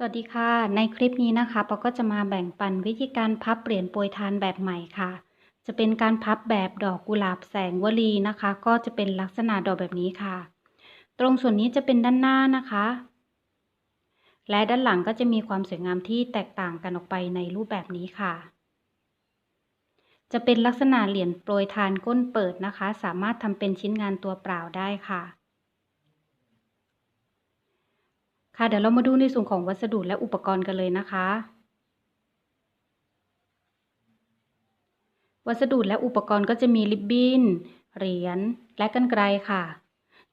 สวัสดีค่ะ ในคลิปนี้นะคะปอก็จะมาแบ่งปันวิธีการพับเปลี่ยนโปรยทานแบบใหม่ค่ะ จะเป็นการพับแบบดอกกุหลาบแสงวลีนะคะ ก็จะเป็นลักษณะดอกแบบนี้ค่ะ ตรงส่วนนี้จะเป็นด้านหน้านะคะ และด้านหลังก็จะมีความสวยงามที่แตกต่างกันออกไปในรูปแบบนี้ค่ะ จะเป็นลักษณะเหรียญโปรยทานก้นเปิดนะคะ สามารถทำเป็นชิ้นงานตัวเปล่าได้ค่ะ ค่ะเดี๋ยวเรามาดูในส่วนของวัสดุและอุปกรณ์กันเลยนะคะ วัสดุและอุปกรณ์ก็จะมีริบบิ้นเหรียญและกันไกรค่ะ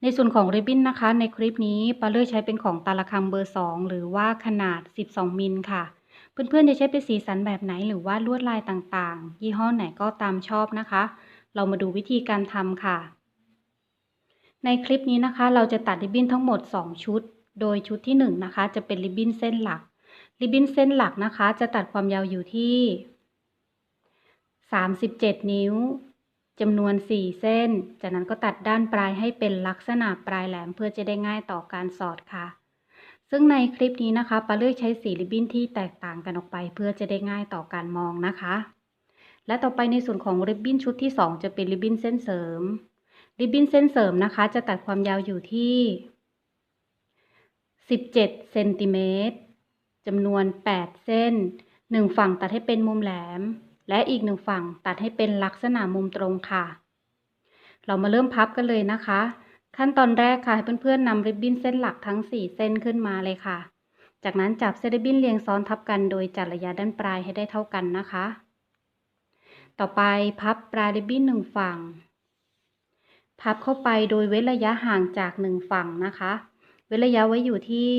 ในส่วนของริบบิ้นนะคะ ในคลิปนี้ปาเลือกใช้เป็นของตาละคังเบอร์ 2 หรือว่าขนาด 12 มิลค่ะ เพื่อนๆจะใช้เป็นสีสันแบบไหนหรือว่าลวดลายต่างๆ ยี่ห้อไหนก็ตามชอบนะคะ เรามาดูวิธีการทำค่ะ ในคลิปนี้นะคะ เราจะตัดริบบิ้นทั้งหมด 2 ชุด โดยชุดที่1นนะคะ จะเป็นริบบิ้นเส้นหลัก ริบบิ้นเส้นหลักนะคะ จะตัดความยาวอยู่ที่ 37 นิ้วจำนวน 4 เส้น จากนั้นก็ตัดด้านปลายให้เป็นลักษณะปลายแหลมเพื่อจะได้ง่ายต่อการสอดค่ะ ซึ่งในคลิปนี้นะคะปาเลือกใช้สีริบบิ้นที่แตกต่างกันออกไป เพื่อจะได้ง่ายต่อการมองนะคะ และต่อไปในส่วนของริบบิ้นชุดที่ 2 จะเป็นริบบิ้นเส้นเสริม ริบบิ้นเส้นเสริมนะคะ จะตัดความยาวอยู่ที่ 17เซนติเมตรจำนวน 8 เส้น 1 ฝั่งตัดให้เป็นมุมแหลม และอีกหนึ่งฝั่งตัดให้เป็นลักษณะมุมตรงค่ะ เรามาเริ่มพับกันเลยนะคะ ขั้นตอนแรกค่ะให้เพื่อนๆนำริบบิ้นเส้นหลักทั้ง 4 เส้นขึ้นมาเลยค่ะ จากนั้นจับเส้นริบบิ้นเรียงซ้อนทับกันโดยจัดระยะด้านปลายให้ได้เท่ากันนะคะ ต่อไปพับปลายริบบิ้นหนึ่งฝั่ง พับเข้าไปโดยเว้นระยะห่างจากหนึ่งฝั่งนะคะ เว้นระยะไว้อยู่ที่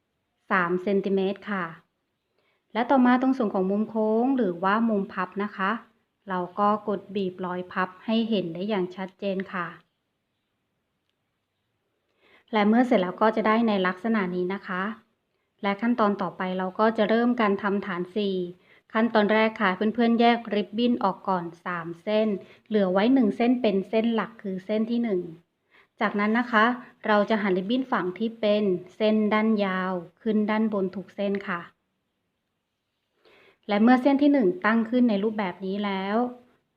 3เซนติเมตรค่ะ และต่อมาตรงส่วนของมุมโค้งหรือว่ามุมพับนะคะ เราก็กดบีบรอยพับให้เห็นได้อย่างชัดเจนค่ะ และเมื่อเสร็จแล้วก็จะได้ในลักษณะนี้นะคะ และขั้นตอนต่อไปเราก็จะเริ่มการทำฐาน 4 ขั้นตอนแรกค่ะ เพื่อนๆ แยกริบบิ้นออกก่อน 3 เส้น เหลือไว้ 1 เส้นเป็นเส้นหลักคือเส้นที่ 1 จากนั้นนะคะ เราจะหันริบบิ้นฝั่งที่เป็นเส้นด้านยาวขึ้นด้านบนทุกเส้นค่ะ และเมื่อเส้นที่ 1 ตั้งขึ้นในรูปแบบนี้แล้ว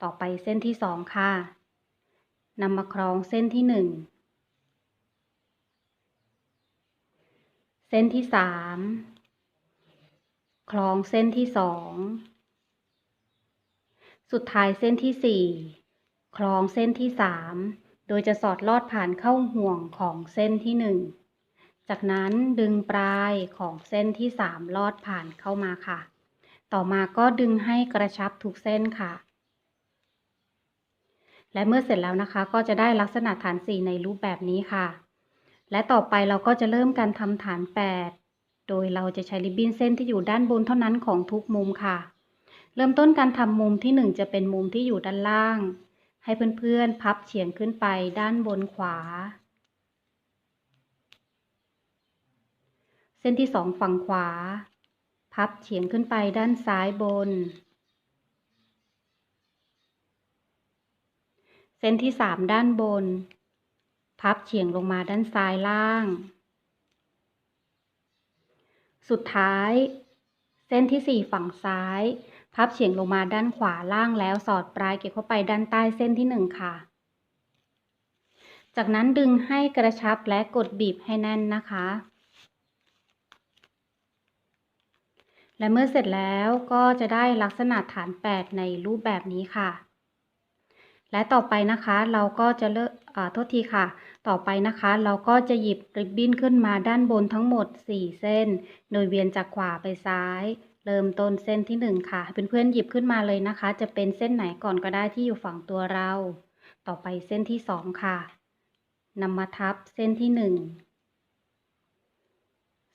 ต่อไปเส้นที่ 2 ค่ะนำมาคล้องเส้นที่ 1 เส้นที่ 3คล้องเส้นที่ 2 สุดท้ายเส้นที่ 4คล้องเส้นที่ 3 โดยจะสอดลอดผ่านเข้าห่วงของเส้นที่ 1 จากนั้นดึงปลายของเส้นที่ 3 ลอดผ่านเข้ามาค่ะ ต่อมาก็ดึงให้กระชับทุกเส้นค่ะ และเมื่อเสร็จแล้วนะคะ ก็จะได้ลักษณะฐาน 4 ในรูปแบบนี้ค่ะ และต่อไปเราก็จะเริ่มการทำฐาน 8 โดยเราจะใช้ริบบิ้นเส้นที่อยู่ด้านบนเท่านั้นของทุกมุมค่ะ เริ่มต้นการทำมุมที่ 1 จะเป็นมุมที่อยู่ด้านล่าง ให้เพื่อนๆ พับเฉียงขึ้นไปด้านบนขวา เส้นที่2ฝั่งขวา พับเฉียงขึ้นไปด้านซ้ายบน เส้นที่3ด้านบน พับเฉียงลงมาด้านซ้ายล่าง สุดท้าย เส้นที่4ฝั่งซ้าย พับเฉียงลงมาด้านขวาล่างแล้วสอดปลายเก็บเข้าไปด้านใต้เส้นที่ 1 ค่ะ จากนั้นดึงให้กระชับและกดบีบให้แน่นนะคะ และเมื่อเสร็จแล้วก็จะได้ลักษณะฐาน 8 ในรูปแบบนี้ค่ะ และต่อไปนะคะเราก็จะเลิกโทษทีค่ะ ต่อไปนะคะ เราก็จะหยิบริบบิ้นขึ้นมาด้านบนทั้งหมด 4 เส้น โดยเวียนจากขวาไปซ้าย เริ่มต้นเส้นที่ 1 ค่ะเเพื่อนๆหยิบขึ้นมาเลยนะคะ จะเป็นเส้นไหนก่อนก็ได้ที่อยู่ฝั่งตัวเรา ต่อไปเส้นที่ 2 ค่ะนำมาทับเส้นที่ 1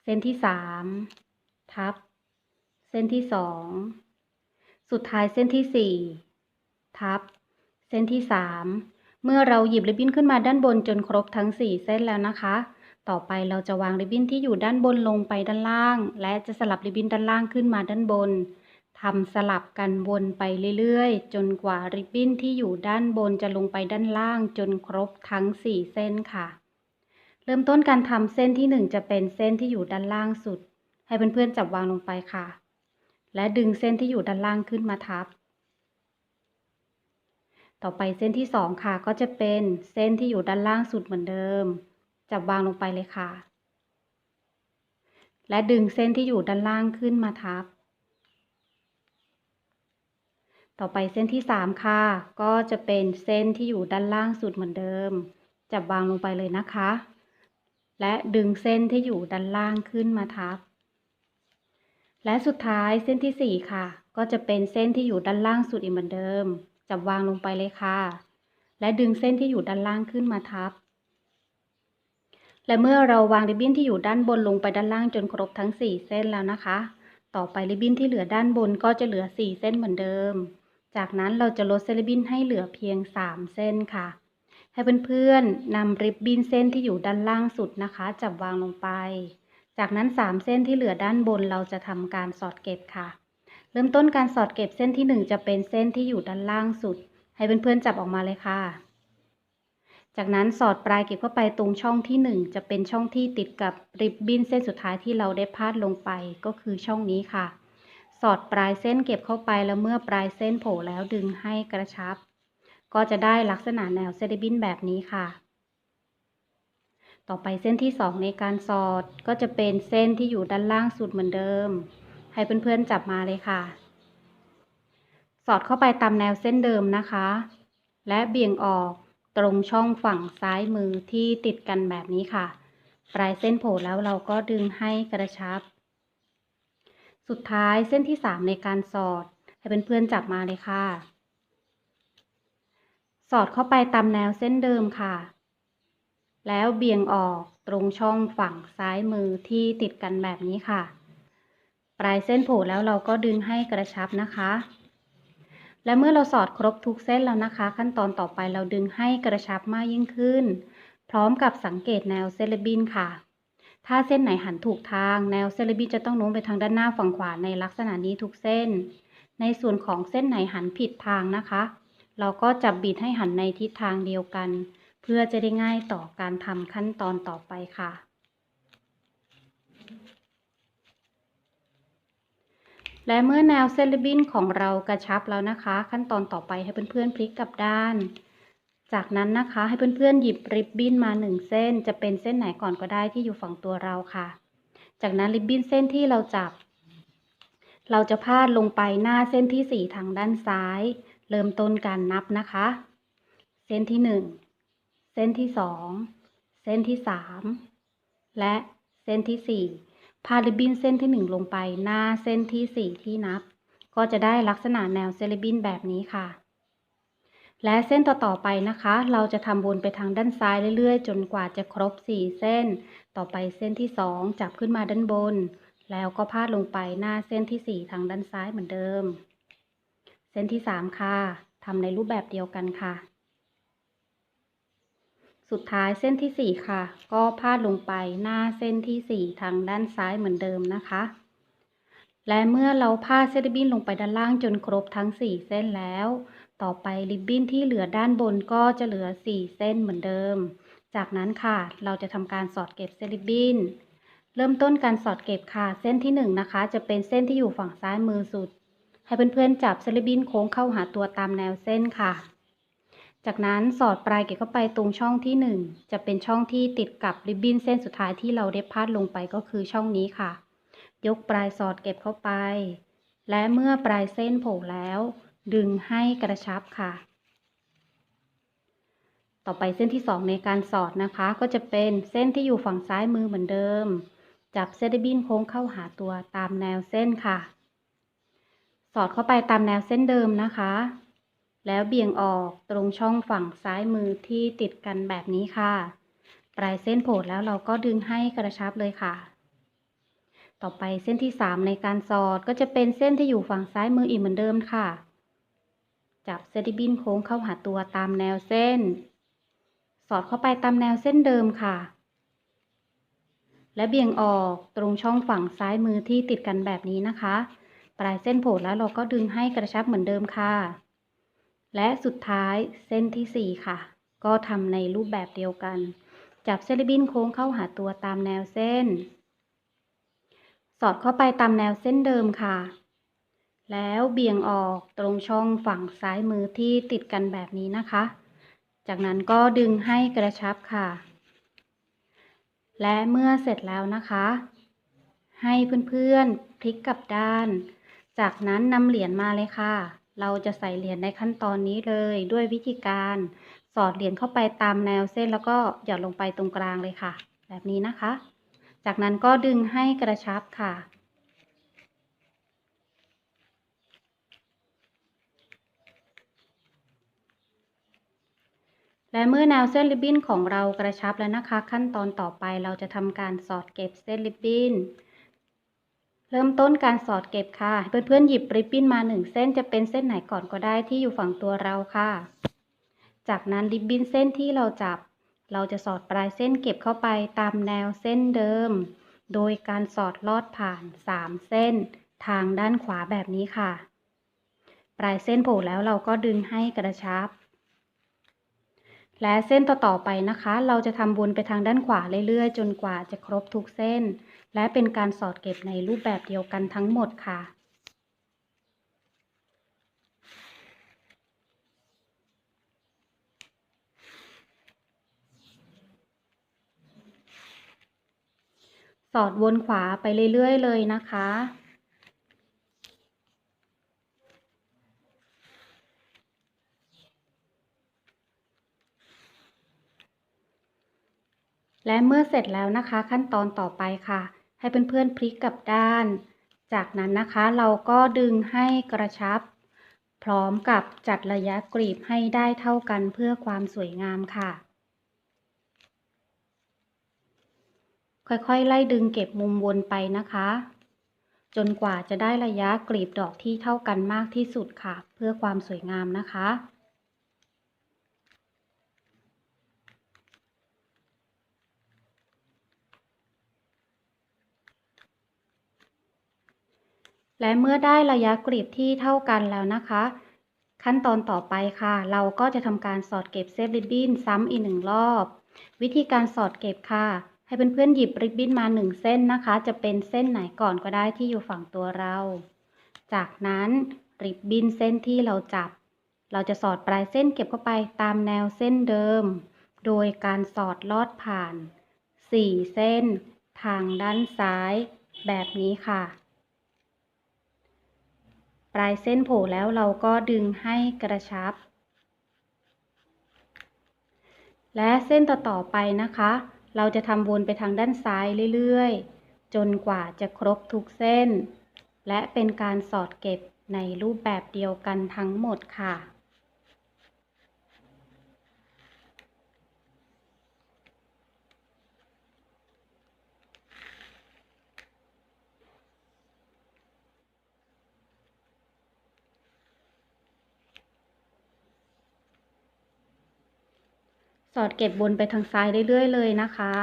เส้นที่ 3 ทับ เส้นที่ 2 สุดท้ายเส้นที่ 4 ทับ เส้นที่ 3 เมื่อเราหยิบริบบิ้นขึ้นมาด้านบนจนครบทั้ง 4 เส้นแล้วนะคะ ต่อไปเราจะวางริบบิ้นที่อยู่ด้านบนลงไปด้านล่าง และจะสลับริบบิ้นด้านล่างขึ้นมาด้านบนทำสลับกันวนไปเรื่อยๆ จนกว่าริบบิ้นที่อยู่ด้านบนจะลงไปด้านล่างจนครบทั้ง 4 เส้นค่ะ เริ่มต้นการทำเส้นที่ 1 จะเป็นเส้นที่อยู่ด้านล่างสุด ให้เพื่อนๆจับวางลงไปค่ะ และดึงเส้นที่อยู่ด้านล่างขึ้นมาทับ ต่อไปเส้นที่สองค่ะ ก็จะเป็นเส้นที่อยู่ด้านล่างสุดเหมือนเดิม จับวางลงไปเลยค่ะ และดึงเส้นที่อยู่ด้านล่างขึ้นมาทับ ต่อไปเส้นที่สามค่ะ ก็จะเป็นเส้นที่อยู่ด้านล่างสุดเหมือนเดิม จับวางลงไปเลยนะคะ และดึงเส้นที่อยู่ด้านล่างขึ้นมาทับ และสุดท้ายเส้นที่สี่ค่ะ ก็จะเป็นเส้นที่อยู่ด้านล่างสุดอีกเหมือนเดิม จับวางลงไปเลยค่ะ และดึงเส้นที่อยู่ด้านล่างขึ้นมาทับ และเมื่อเราวางริบบิ้นที่อยู่ด้านบนลงไปด้านล่างจนครบทั้ง 4 เส้นแล้วนะคะ ต่อไปริบบิ้นที่เหลือด้านบนก็จะเหลือ 4 เส้นเหมือนเดิม จากนั้นเราจะลดเส้นริบบิ้นให้เหลือเพียง 3 เส้นค่ะ ให้เพื่อนๆนำริบบิ้นเส้นที่อยู่ด้านล่างสุดนะคะ จับวางลงไป จากนั้น 3 เส้นที่เหลือด้านบนเราจะทำการสอดเก็บค่ะ เริ่มต้นการสอดเก็บเส้นที่ 1 จะเป็นเส้นที่อยู่ด้านล่างสุด ให้เพื่อนๆจับออกมาเลยค่ะ จากนั้นสอดปลายเก็บเข้าไปตรงช่องที่ 1 จะเป็นช่องที่ติดกับริบบิ้นเส้นสุดท้ายที่เราได้พาดลงไปก็คือช่องนี้ค่ะ สอดปลายเส้นเก็บเข้าไปแล้วเมื่อปลายเส้นโผล่แล้วดึงให้กระชับ ก็จะได้ลักษณะแนวเซริบบิ้นแบบนี้ค่ะ ต่อไปเส้นที่ 2 ในการสอดก็จะเป็นเส้นที่อยู่ด้านล่างสุดเหมือนเดิม ให้เพื่อนๆจับมาเลยค่ะ สอดเข้าไปตามแนวเส้นเดิมนะคะ และเบี่ยงออก ตรงช่องฝั่งซ้ายมือที่ติดกันแบบนี้ค่ะ ปลายเส้นโผล่แล้วเราก็ดึงให้กระชับ สุดท้ายเส้นที่ 3 ในการสอด ให้เเพื่อนๆจับมาเลยค่ะ สอดเข้าไปตามแนวเส้นเดิมค่ะ แล้วเบี่ยงออกตรงช่องฝั่งซ้ายมือที่ติดกันแบบนี้ค่ะ ปลายเส้นโผล่แล้วเราก็ดึงให้กระชับนะคะ และเมื่อเราสอดครบทุกเส้นแล้วนะคะ ขั้นตอนต่อไปเราดึงให้กระชับมากยิ่งขึ้น พร้อมกับสังเกตแนวเซเลบินค่ะ ถ้าเส้นไหนหันถูกทางแนวเซเลบินจะต้องโน้มไปทางด้านหน้าฝั่งขวาในลักษณะนี้ทุกเส้น ในส่วนของเส้นไหนหันผิดทางนะคะ เราก็จับบิดให้หันในทิศทางเดียวกัน เพื่อจะได้ง่ายต่อการทำขั้นตอนต่อไปค่ะ และเมื่อแนวเส้นริบบิ้นของเรากระชับแล้วนะคะ ขั้นตอนต่อไปให้เพื่อนๆพลิกกลับด้าน จากนั้นนะคะให้เพื่อนๆหยิบริบบิ้นมาหนึ่งเส้น จะเป็นเส้นไหนก่อนก็ได้ที่อยู่ฝั่งตัวเราค่ะ จากนั้นริบบิ้นเส้นที่เราจับ เราจะพาดลงไปหน้าเส้นที่สี่ทางด้านซ้าย เริ่มต้นการนับนะคะ เส้นที่หนึ่งเส้นที่สองเส้นที่สามและเส้นที่สี่ พาดริบบิ้นเส้นที่หนึ่งลงไป หน้าเส้นที่สี่ที่นับ ก็จะได้ลักษณะแนวเซริบบิ้นแบบนี้ค่ะ และเส้นต่อๆไปนะคะ เราจะทำวนไปทางด้านซ้ายเรื่อยๆ จนกว่าจะครบ 4 เส้น ต่อไปเส้นที่ 2 จับขึ้นมาด้านบน แล้วก็พาดลงไปหน้าเส้นที่ 4 ทางด้านซ้ายเหมือนเดิม เส้นที่ 3 ค่ะทำในรูปแบบเดียวกันค่ะ สุดท้ายเส้นที่ 4 ค่ะ ก็พาดลงไปหน้าเส้นที่ 4 ทางด้านซ้ายเหมือนเดิมนะคะ และเมื่อเราพาดเส้นริบบิ้นลงไปด้านล่างจนครบทั้ง 4 เส้นแล้ว ต่อไปริบบิ้นที่เหลือด้านบนก็จะเหลือ 4 เส้นเหมือนเดิม จากนั้นค่ะ เราจะทำการสอดเก็บเส้นริบบิ้น เริ่มต้นการสอดเก็บค่ะ เส้นที่ 1 นะคะ จะเป็นเส้นที่อยู่ฝั่งซ้ายมือสุด ให้เพื่อนๆจับเส้นริบบิ้นโค้งเข้าหาตัวตามแนวเส้นค่ะ จากนั้นสอดปลายเก็บเข้าไปตรงช่องที่ 1 จะเป็นช่องที่ติดกับริบบิ้นเส้นสุดท้ายที่เราได้พาดลงไปก็คือช่องนี้ค่ะ ยกปลายสอดเก็บเข้าไป และเมื่อปลายเส้นโผล่แล้ว ดึงให้กระชับค่ะ ต่อไปเส้นที่ 2 ในการสอดนะคะ ก็จะเป็นเส้นที่อยู่ฝั่งซ้ายมือเหมือนเดิม จับเส้นริบบิ้นโค้งเข้าหาตัวตามแนวเส้นค่ะ สอดเข้าไปตามแนวเส้นเดิมนะคะ แล้วเบี่ยงออกตรงช่องฝั่งซ้ายมือที่ติดกันแบบนี้ค่ะ ปลายเส้นโผล่แล้วเราก็ดึงให้กระชับเลยค่ะ ต่อไปเส้นที่ 3 ในการสอดก็จะเป็นเส้นที่อยู่ฝั่งซ้ายมืออีกเหมือนเดิมค่ะ จับเซติบินโค้งเข้าหาตัวตามแนวเส้น สอดเข้าไปตามแนวเส้นเดิมค่ะ และเบี่ยงออกตรงช่องฝั่งซ้ายมือที่ติดกันแบบนี้นะคะ ปลายเส้นโผล่แล้วเราก็ดึงให้กระชับเหมือนเดิมค่ะ และสุดท้ายเส้นที่ 4 ค่ะ ก็ทำในรูปแบบเดียวกัน จับเซริบินโค้งเข้าหาตัวตามแนวเส้น สอดเข้าไปตามแนวเส้นเดิมค่ะ แล้วเบี่ยงออกตรงช่องฝั่งซ้ายมือที่ติดกันแบบนี้นะคะ จากนั้นก็ดึงให้กระชับค่ะ และเมื่อเสร็จแล้วนะคะ ให้เพื่อนๆพลิกกลับด้าน จากนั้นนำเหรียญมาเลยค่ะ เราจะใส่เหรียญในขั้นตอนนี้เลยด้วยวิธีการสอดเหรียญเข้าไปตามแนวเส้นแล้วก็หย่อนลงไปตรงกลางเลยค่ะ แบบนี้นะคะ จากนั้นก็ดึงให้กระชับค่ะ และเมื่อแนวเส้นริบบิ้นของเรากระชับแล้วนะคะ ขั้นตอนต่อไปเราจะทำการสอดเก็บเส้นริบบิ้น เริ่มต้นการสอดเก็บค่ะ เพื่อนๆหยิบริบบิ้นมาหนึ่งเส้นจะเป็นเส้นไหนก่อนก็ได้ที่อยู่ฝั่งตัวเราค่ะ จากนั้นริบบิ้นเส้นที่เราจับ เราจะสอดปลายเส้นเก็บเข้าไปตามแนวเส้นเดิม โดยการสอดลอดผ่าน 3 เส้น ทางด้านขวาแบบนี้ค่ะ ปลายเส้นโผล่แล้วเราก็ดึงให้กระชับ และเส้นต่อๆไปนะคะ เราจะทำวนไปทางด้านขวาเรื่อยๆ จนกว่าจะครบทุกเส้น และเป็นการสอดเก็บในรูปแบบเดียวกันทั้งหมดค่ะ สอดวนขวาไปเรื่อยๆเลยนะคะและเมื่อเสร็จแล้วนะคะขั้นตอนต่อไปค่ะ ให้เพื่อนๆพลิกกลับด้าน จากนั้นนะคะเราก็ดึงให้กระชับ พร้อมกับจัดระยะกรีบให้ได้เท่ากันเพื่อความสวยงามค่ะ ค่อยๆ ไล่ดึงเก็บมุมวนไปนะคะ จนกว่าจะได้ระยะกลีบดอกที่เท่ากันมากที่สุดค่ะ เพื่อความสวยงามนะคะ และเมื่อได้ระยะกลีบที่เท่ากันแล้วนะคะ ขั้นตอนต่อไปค่ะ เราก็จะทำการสอดเก็บเซฟริบบิ้นซ้ำอีกหนึ่งรอบ วิธีการสอดเก็บค่ะ ให้เพื่อนๆหยิบริบบิ้นมาหนึ่งเส้นนะคะ จะเป็นเส้นไหนก่อนก็ได้ที่อยู่ฝั่งตัวเรา จากนั้นริบบิ้นเส้นที่เราจับ เราจะสอดปลายเส้นเก็บเข้าไปตามแนวเส้นเดิม โดยการสอดลอดผ่าน 4 เส้น ทางด้านซ้าย แบบนี้ค่ะ ปลายเส้นโผล่แล้วเราก็ดึงให้กระชับ และเส้นต่อๆไปนะคะ เราจะทำวนไปทางด้านซ้ายเรื่อยๆ จนกว่าจะครบทุกเส้น และเป็นการสอดเก็บในรูปแบบเดียวกันทั้งหมดค่ะ สอดเก็บบนไปทางซ้ายเรื่อยๆเลยนะคะ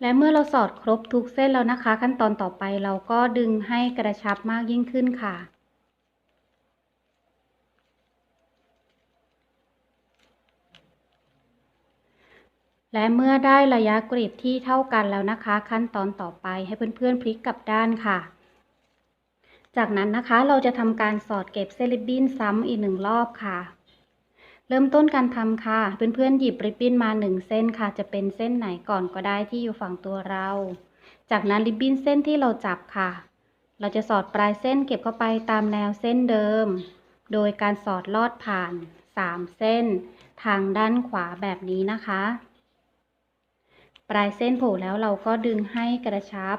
และเมื่อเราสอดครบทุกเส้นแล้วนะคะ ขั้นตอนต่อไปเราก็ดึงให้กระชับมากยิ่งขึ้นค่ะ และเมื่อได้ระยะกรีบที่เท่ากันแล้วนะคะ ขั้นตอนต่อไปให้เพื่อนๆพลิกกลับด้านค่ะ จากนั้นนะคะเราจะทำการสอดเก็บเส้นริบบิ้นซ้ำอีกหนึ่งรอบค่ะ เริ่มต้นการทำค่ะเพื่อนๆหยิบริบบิ้นมาหนึ่งเส้นค่ะ จะเป็นเส้นไหนก่อนก็ได้ที่อยู่ฝั่งตัวเรา จากนั้นริบบิ้นเส้นที่เราจับค่ะ เราจะสอดปลายเส้นเก็บเข้าไปตามแนวเส้นเดิม โดยการสอดลอดผ่าน 3 เส้น ทางด้านขวาแบบนี้นะคะ ปลายเส้นโผล่แล้วเราก็ดึงให้กระชับ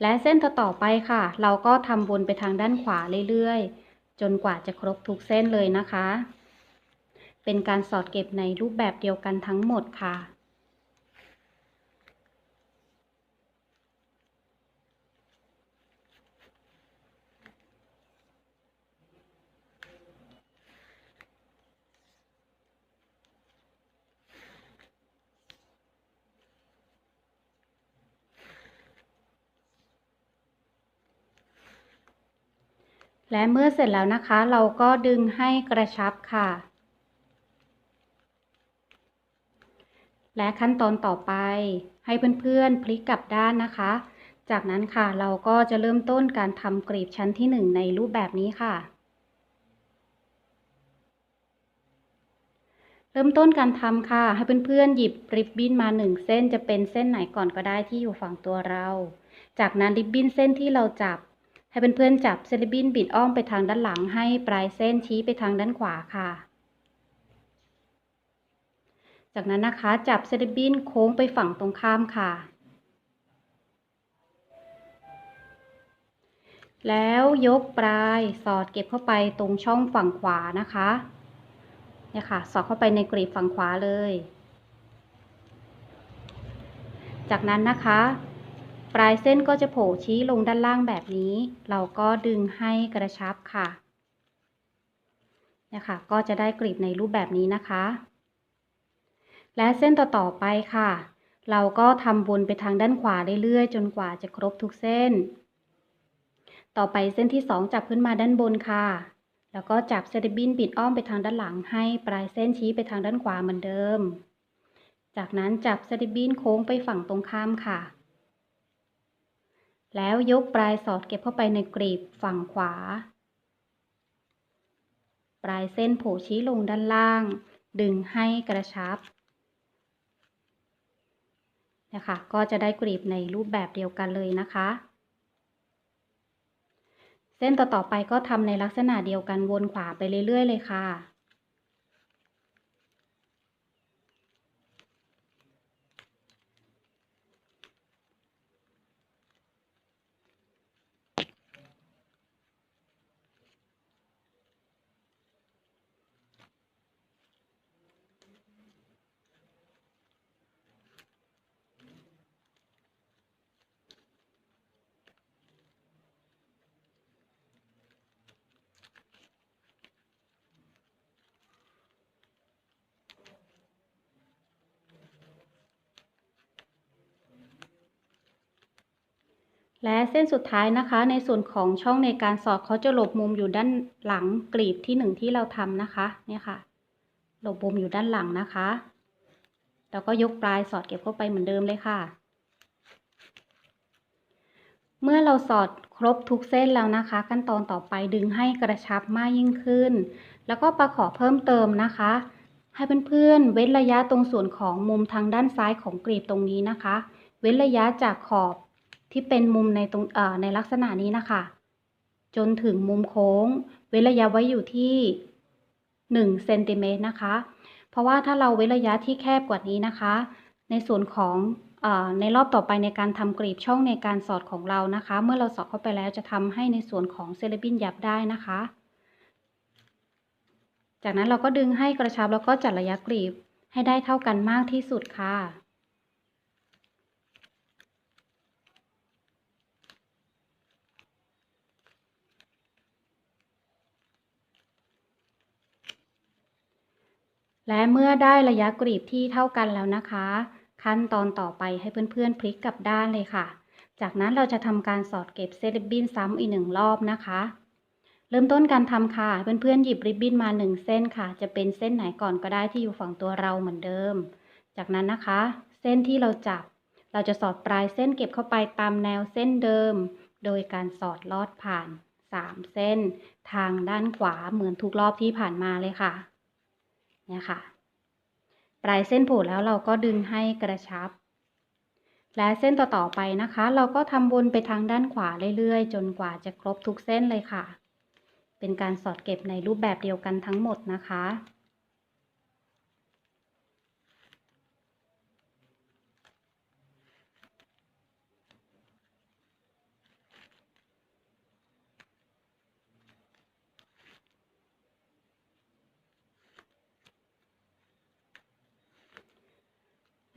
และเส้นต่อไปค่ะ เราก็ทำวนไปทางด้านขวาเรื่อยๆ จนกว่าจะครบทุกเส้นเลยนะคะ เป็นการสอดเก็บในรูปแบบเดียวกันทั้งหมดค่ะ และเมื่อเสร็จแล้วนะคะ เราก็ดึงให้กระชับค่ะ และขั้นตอนต่อไปให้เพื่อนๆพลิกกลับด้านนะคะ จากนั้นค่ะเราก็จะเริ่มต้นการทำกรีบชั้นที่ 1 ในรูปแบบนี้ค่ะ เริ่มต้นการทำค่ะ ให้เพื่อนๆหยิบริบบิ้นมา 1 เส้นจะเป็นเส้นไหนก่อนก็ได้ที่อยู่ฝั่งตัวเรา จากนั้นริบบิ้นเส้นที่เราจับ ให้เพื่อนๆจับเส้นริบินบิดอ้อมไปทางด้านหลังให้ปลายเส้นชี้ไปทางด้านขวาค่ะ จากนั้นนะคะจับเซเลบินโค้งไปฝั่งตรงข้ามค่ะ แล้วยกปลายสอดเก็บเข้าไปตรงช่องฝั่งขวานะคะเนี่ยค่ะสอดเข้าไปในกรีบฝั่งขวาเลย จากนั้นนะคะ ลายเส้นก็จะโผล่ชี้ลงด้านล่างแบบนี้ เราก็ดึงให้กระชับค่ะนี่ค่ะก็จะได้กรีบในรูปแบบนี้นะคะ และเส้นต่อๆไปค่ะ เราก็ทำวนไปทางด้านขวาเรื่อยๆ จนกว่าจะครบทุกเส้น ต่อไปเส้นที่ 2 จับขึ้นมาด้านบนค่ะ แล้วก็จับเซตบินบิดอ้อมไปทางด้านหลัง ให้ปลายเส้นชี้ไปทางด้านขวาเหมือนเดิม จากนั้นจับเซตบินโค้งไปฝั่งตรงข้ามค่ะ แล้วยกปลายสอดเก็บเข้าไปในกรีบฝั่งขวา ปลายเส้นโผล่ชี้ลงด้านล่าง ดึงให้กระชับนะคะก็จะได้กรีบในรูปแบบเดียวกันเลยนะคะ เส้นต่อๆไปก็ทำในลักษณะเดียวกันวนขวาไปเรื่อยๆเลยค่ะ และเส้นสุดท้ายนะคะในส่วนของช่องในการสอดเขาจะหลบมุมอยู่ด้านหลังกรีบที่หนึ่งที่เราทำนะคะเนี่ยค่ะ หลบมุมอยู่ด้านหลังนะคะแล้วก็ยกปลายสอดเก็บเข้าไปเหมือนเดิมเลยค่ะ เมื่อเราสอดครบทุกเส้นแล้วนะคะ ขั้นตอนต่อไปดึงให้กระชับมากยิ่งขึ้น แล้วก็ประขอเพิ่มเติมนะคะ ให้เพื่อนๆเว้นระยะตรงส่วนของมุมทางด้านซ้ายของกรีบตรงนี้นะคะ เว้นระยะจากขอบ ที่เป็นมุมในตรงเอ่อในลักษณะนี้นะคะ จนถึงมุมโค้ง เว้นระยะไว้อยู่ที่1เซนติเมตรนะคะ เพราะว่าถ้าเราเว้นระยะที่แคบกว่านี้นะคะ ในส่วนของอในรอบต่อไปในการทำกรีบช่องในการสอดของเรานะคะ เมื่อเราสอดเข้าไปแล้วจะทำให้ในส่วนของเซเลบินยับได้นะคะ จากนั้นเราก็ดึงให้กระชับแล้วก็จัดระยะกรีบให้ได้เท่ากันมากที่สุดค่ะ และเมื่อได้ระยะกรีบที่เท่ากันแล้วนะคะ ขั้นตอนต่อไปให้เพื่อนๆพลิกกลับด้านเลยค่ะ จากนั้นเราจะทำการสอดเก็บเซริบบิ้นซ้ำอีกหนึ่งรอบนะคะ เริ่มต้นการทำค่ะ เพื่อนๆหยิบริบบิ้นมาหนึ่งเส้นค่ะ จะเป็นเส้นไหนก่อนก็ได้ที่อยู่ฝั่งตัวเราเหมือนเดิม จากนั้นนะคะ เส้นที่เราจับ เราจะสอดปลายเส้นเก็บเข้าไปตามแนวเส้นเดิม โดยการสอดลอดผ่าน 3 เส้น ทางด้านขวาเหมือนทุกรอบที่ผ่านมาเลยค่ะ เนี่ยค่ะ ปลายเส้นผล่แล้วเราก็ดึงให้กระชับ และเส้นต่อๆไปนะคะ เราก็ทำวนไปทางด้านขวาเรื่อยๆ จนกว่าจะครบทุกเส้นเลยค่ะ เป็นการสอดเก็บในรูปแบบเดียวกันทั้งหมดนะคะ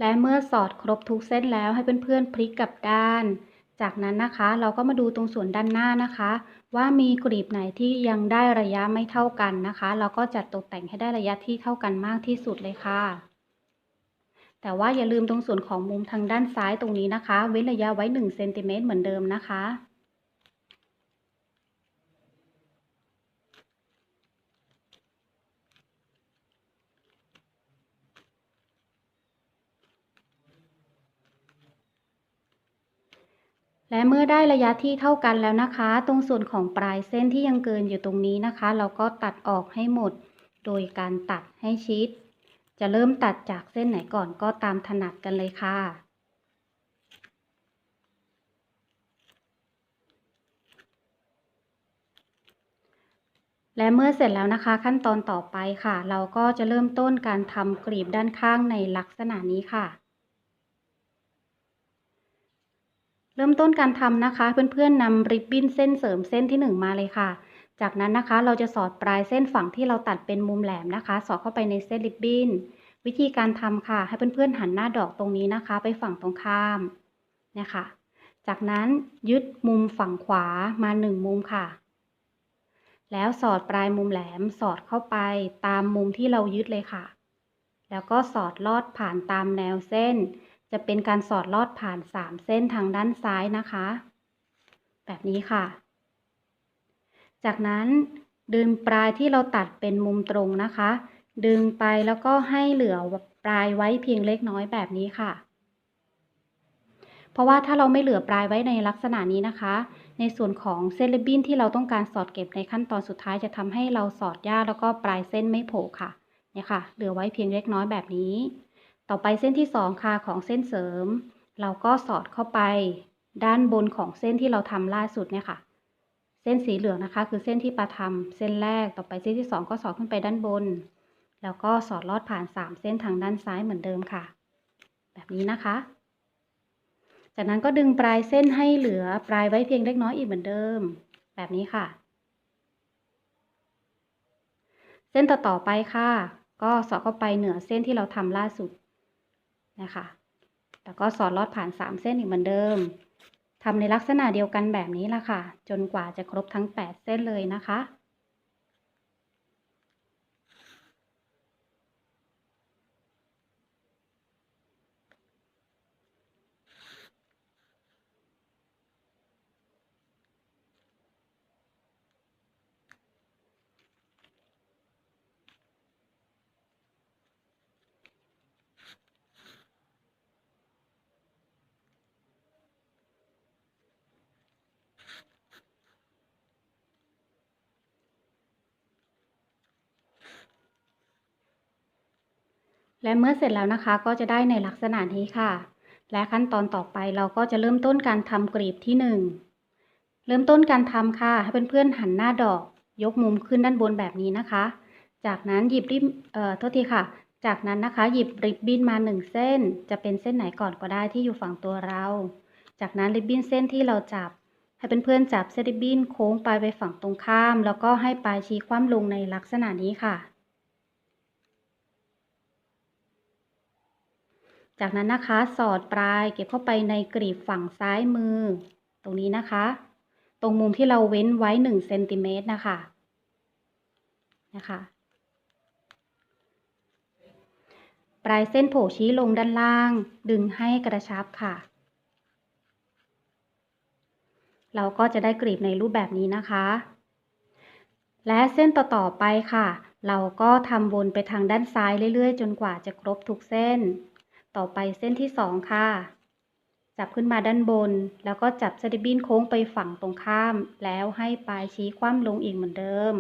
และเมื่อสอดครบทุกเส้นแล้วให้เพื่อนๆพลิกกลับด้าน จากนั้นนะคะ เราก็มาดูตรงส่วนด้านหน้านะคะ ว่ามีกรีบไหนที่ยังได้ระยะไม่เท่ากันนะคะ เราก็จัดตกแต่งให้ได้ระยะที่เท่ากันมากที่สุดเลยค่ะ แต่ว่าอย่าลืมตรงส่วนของมุมทางด้านซ้ายตรงนี้นะคะ เว้นระยะไว้1เซนติเมตรเหมือนเดิมนะคะ และเมื่อได้ระยะที่เท่ากันแล้วนะคะ ตรงส่วนของปลายเส้นที่ยังเกินอยู่ตรงนี้นะคะ เราก็ตัดออกให้หมด โดยการตัดให้ชิด จะเริ่มตัดจากเส้นไหนก่อนก็ตามถนัดกันเลยค่ะและเมื่อเสร็จแล้วนะคะขั้นตอนต่อไปค่ะ เราก็จะเริ่มต้นการทำกลีบด้านข้างในลักษณะนี้ค่ะ เริ่มต้นการทำนะคะ เพื่อนๆนำริบบิ้นเส้นเสริมเส้นที่ 1 มาเลยค่ะ จากนั้นนะคะเราจะสอดปลายเส้นฝั่งที่เราตัดเป็นมุมแหลมนะคะ สอดเข้าไปในเส้นริบบิ้น วิธีการทำค่ะ ให้เพื่อนๆหันหน้าดอกตรงนี้นะคะ ไปฝั่งตรงข้ามนะคะจากนั้นยึดมุมฝั่งขวามา1มุมค่ะ แล้วสอดปลายมุมแหลมสอดเข้าไปตามมุมที่เรายึดเลยค่ะ แล้วก็สอดลอดผ่านตามแนวเส้น จะเป็นการสอดลอดผ่าน 3 เส้นทางด้านซ้ายนะคะ แบบนี้ค่ะ จากนั้นดึงปลายที่เราตัดเป็นมุมตรงนะคะ ดึงไปแล้วก็ให้เหลือปลายไว้เพียงเล็กน้อยแบบนี้ค่ะ เพราะว่าถ้าเราไม่เหลือปลายไว้ในลักษณะนี้นะคะ ในส่วนของเส้นริบบิ้นที่เราต้องการสอดเก็บในขั้นตอนสุดท้ายจะทำให้เราสอดยากแล้วก็ปลายเส้นไม่โผล่ค่ะเนี่ยค่ะ เหลือไว้เพียงเล็กน้อยแบบนี้ ต่อไปเส้นที่ 2 ค่ะของเส้นเสริม เราก็สอดเข้าไปด้านบนของเส้นที่เราทำล่าสุดเนี่ยค่ะ เส้นสีเหลืองนะคะ คือเส้นที่ปลาทำเส้นแรกต่อไปเส้นที่ 2 ก็สอดขึ้นไปด้านบน แล้วก็สอดลอดผ่าน 3 เส้นทางด้านซ้ายเหมือนเดิมค่ะ แบบนี้นะคะ จากนั้นก็ดึงปลายเส้นให้เหลือปลายไว้เพียงเล็กน้อยอีกเหมือนเดิม แบบนี้ค่ะ เส้นต่อๆไปค่ะ ก็สอดเข้าไปเหนือเส้นที่เราทำล่าสุด นะคะ แล้วก็สอดลอดผ่าน 3 เส้นอีกเหมือนเดิมทำในลักษณะเดียวกันแบบนี้ละค่ะ จนกว่าจะครบทั้ง 8 เส้นเลยนะคะ และเมื่อเสร็จแล้วนะคะก็จะได้ในลักษณะนี้ค่ะ และขั้นตอนต่อไปเราก็จะเริ่มต้นการทำกลีบที่ 1 เริ่มต้นการทำค่ะ ให้เพื่อนๆหันหน้าดอก ยกมุมขึ้นด้านบนแบบนี้นะคะ จากนั้นหยิบริบเอ่อโทษทีค่ะ จากนั้นนะคะหยิบริบบิ้นมา 1 เส้น จะเป็นเส้นไหนก่อนก็ได้ที่อยู่ฝั่งตัวเรา จากนั้นริบบิ้นเส้นที่เราจับ ให้เพื่อนๆจับเส้นริบบิ้นโค้งไปไปฝั่งตรงข้าม แล้วก็ให้ปลายชี้คว่ำลงในลักษณะนี้ค่ะ จากนั้นนะคะสอดปลายเก็บเข้าไปในกลีบฝั่งซ้ายมือ ตรงนี้นะคะ ตรงมุมที่เราเว้นไว้1เซนติเมตรนะคะนะคะ ปลายเส้นโผล่ชี้ลงด้านล่าง ดึงให้กระชับค่ะ เราก็จะได้กลีบในรูปแบบนี้นะคะ และเส้นต่อๆไปค่ะ เราก็ทำวนไปทางด้านซ้ายเรื่อยๆ จนกว่าจะครบทุกเส้น ต่อไปเส้นที่สองค่ะ จับขึ้นมาด้านบน แล้วก็จับสลิบิ้นโค้งไปฝั่งตรงข้าม แล้วให้ปลายชี้คว่ำลงอีกเหมือนเดิม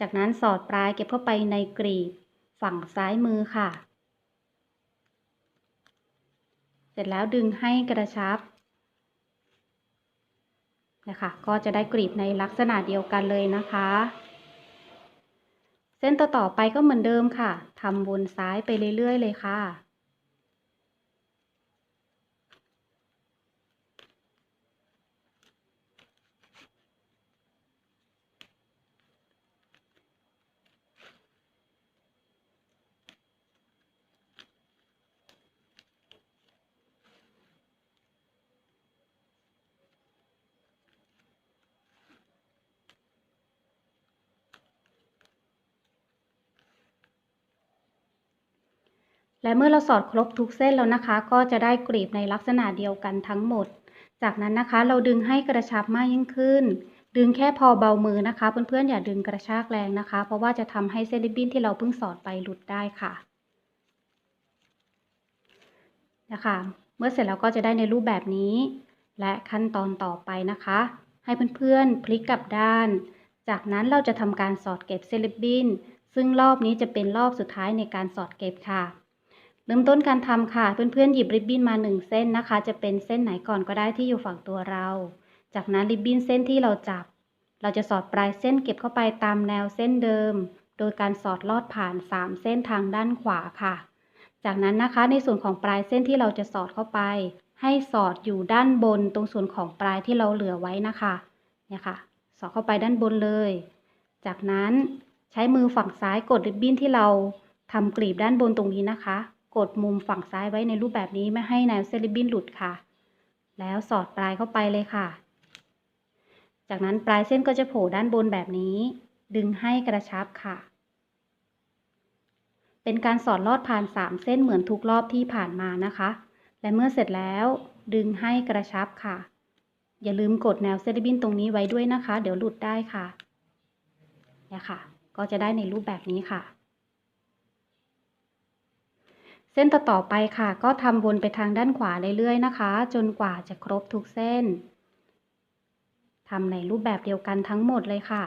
จากนั้นสอดปลายเก็บเข้าไปในกลีบฝั่งซ้ายมือค่ะ เสร็จแล้วดึงให้กระชับนะคะก็จะได้กลีบในลักษณะเดียวกันเลยนะคะ เส้นต่อๆไปก็เหมือนเดิมค่ะทำวนซ้ายไปเรื่อยๆ เลยค่ะ และเมื่อเราสอดครบทุกเส้นแล้วนะคะ ก็จะได้กลีบในลักษณะเดียวกันทั้งหมด จากนั้นนะคะเราดึงให้กระชับมากยิ่งขึ้น ดึงแค่พอเบามือนะคะ เพื่อนๆอย่าดึงกระชากแรงนะคะ เพราะว่าจะทำให้เส้นริบบิ้นที่เราเพิ่งสอดไปหลุดได้ค่ะนะคะเมื่อเสร็จแล้วก็จะได้ในรูปแบบนี้ และขั้นตอนต่อไปนะคะ ให้เพื่อนๆพลิกกลับด้าน จากนั้นเราจะทำการสอดเก็บเซลิบบินซึ่งรอบนี้จะเป็นรอบสุดท้ายในการสอดเก็บค่ะ เริ่มต้นการทำค่ะ เพื่อนๆ หยิบริบบิ้นมาหนึ่งเส้นนะคะ จะเป็นเส้นไหนก่อนก็ได้ที่อยู่ฝั่งตัวเรา จากนั้นริบบิ้นเส้นที่เราจับ เราจะสอดปลายเส้นเก็บเข้าไปตามแนวเส้นเดิม โดยการสอดลอดผ่าน 3 เส้นทางด้านขวาค่ะ จากนั้นนะคะในส่วนของปลายเส้นที่เราจะสอดเข้าไป ให้สอดอยู่ด้านบนตรงส่วนของปลายที่เราเหลือไว้นะคะเนี่ยค่ะ สอดเข้าไปด้านบนเลย จากนั้นใช้มือฝั่งซ้ายกดริบบิ้นที่เราทำกลีบด้านบนตรงนี้นะคะ กดมุมฝั่งซ้ายไว้ในรูปแบบนี้ไม่ให้แนวเส้นริบบิ้นหลุดค่ะ แล้วสอดปลายเข้าไปเลยค่ะ จากนั้นปลายเส้นก็จะโผล่ด้านบนแบบนี้ ดึงให้กระชับค่ะ เป็นการสอดลอดผ่าน 3 เส้นเหมือนทุกรอบที่ผ่านมานะคะ และเมื่อเสร็จแล้วดึงให้กระชับค่ะ อย่าลืมกดแนวเส้นริบินตรงนี้ไว้ด้วยนะคะ เดี๋ยวหลุดได้ค่ะเนี่ยค่ะ ก็จะได้ในรูปแบบนี้ค่ะ เส้นต่อๆไปค่ะ ก็ทำวนไปทางด้านขวาเรื่อยๆนะคะ จนกว่าจะครบทุกเส้นทำในรูปแบบเดียวกันทั้งหมดเลยค่ะ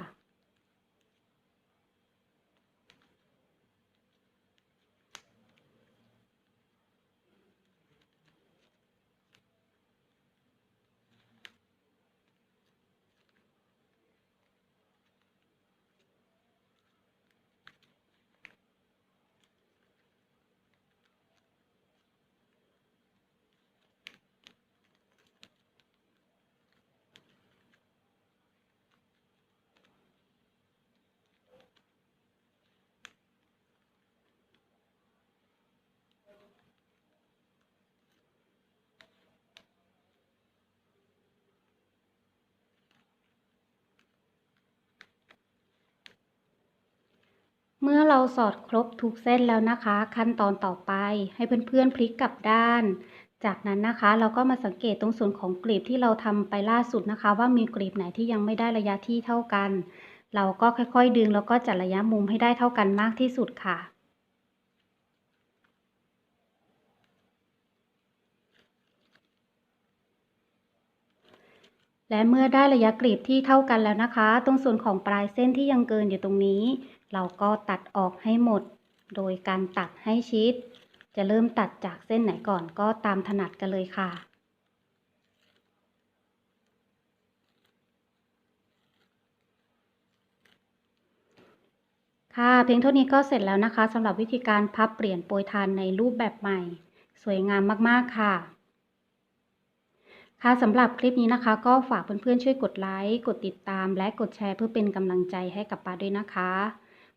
เมื่อเราสอดครบทุกเส้นแล้วนะคะ ขั้นตอนต่อไปให้เพื่อนๆพลิกกลับด้าน จากนั้นนะคะ เราก็มาสังเกตตรงส่วนของกลีบที่เราทำไปล่าสุดนะคะ ว่ามีกลีบไหนที่ยังไม่ได้ระยะที่เท่ากัน เราก็ค่อยๆ ดึงแล้วก็จัดระยะมุมให้ได้เท่ากันมากที่สุดค่ะและเมื่อได้ระยะกลีบที่เท่ากันแล้วนะคะ ตรงส่วนของปลายเส้นที่ยังเกินอยู่ตรงนี้ เราก็ตัดออกให้หมด โดยการตัดให้ชิด จะเริ่มตัดจากเส้นไหนก่อนก็ตามถนัดกันเลยค่ะค่ะเพียงเท่านี้ก็เสร็จแล้วนะคะสำหรับวิธีการพับเปลี่ยนโปรยทานในรูปแบบใหม่ สวยงามมากๆค่ะ ค่ะสำหรับคลิปนี้นะคะ ก็ฝากเพื่อนๆช่วยกดไลค์ กดติดตาม และกดแชร์เพื่อเป็นกำลังใจให้กับปาด้วยนะคะ